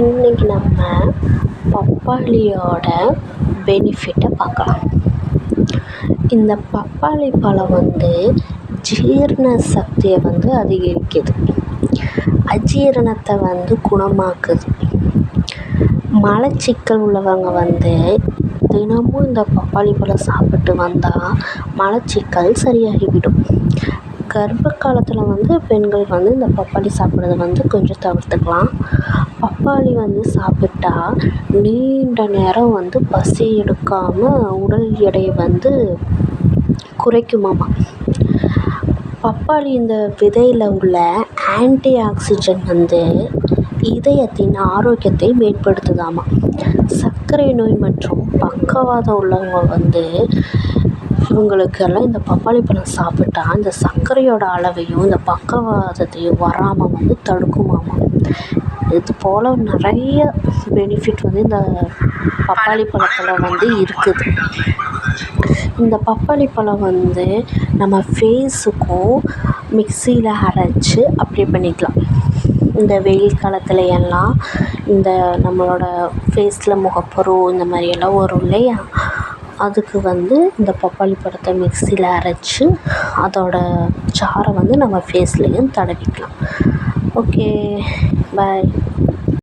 இன்றைக்கி நம்ம பப்பாளியோட பெனிஃபிட்டை பார்க்கலாம். இந்த பப்பாளி பழம் வந்து ஜீரண சக்தியை வந்து அதிகரிக்குது. அஜீரணத்தை வந்து குணமாக்குது. மலச்சிக்கல் உள்ளவங்க வந்து தினமும் இந்த பப்பாளி பழம் சாப்பிட்டு வந்தால் மலச்சிக்கல் சரியாகிவிடும். கர்ப்ப காலத்தில் வந்து பெண்கள் வந்து இந்த பப்பாளி சாப்பிட்றத வந்து கொஞ்சம் தவிர்த்துக்கலாம். பப்பாளி வந்து சாப்பிட்டா நீண்ட நேரம் வந்து பசி எடுக்காமல் உடல் எடையை வந்து குறைக்குமாமா. பப்பாளி இந்த விதையில் உள்ள ஆன்டி ஆக்சிஜன் வந்து இதயத்தின் ஆரோக்கியத்தை மேம்படுத்துதாமா. சர்க்கரை நோய் மற்றும் பக்கவாதம் உள்ளவங்க வந்து இவங்களுக்கெல்லாம் இந்த பப்பாளி பழம் சாப்பிட்டா இந்த சர்க்கரையோட அளவையும் இந்த பக்கவாதத்தையும் வராமல் வந்து தடுக்குமாமா. இது போல் நிறைய பெனிஃபிட் வந்து இந்த பப்பாளி பழத்தில் வந்து இருக்குது. இந்த பப்பாளி பழம் வந்து நம்ம ஃபேஸுக்கும் மிக்சியில் அரைச்சி அப்ளை பண்ணிக்கலாம். இந்த வெயில் காலத்தில் எல்லாம் இந்த நம்மளோட ஃபேஸில் முகப்பரு இந்த மாதிரியெல்லாம் வரும் இல்லையா? அதுக்கு வந்து இந்த பப்பாளி பழத்தை மிக்ஸியில் அரைச்சி அதோட சாறை வந்து நம்ம ஃபேஸ்லேயும் தடவிக்கலாம். Okay bye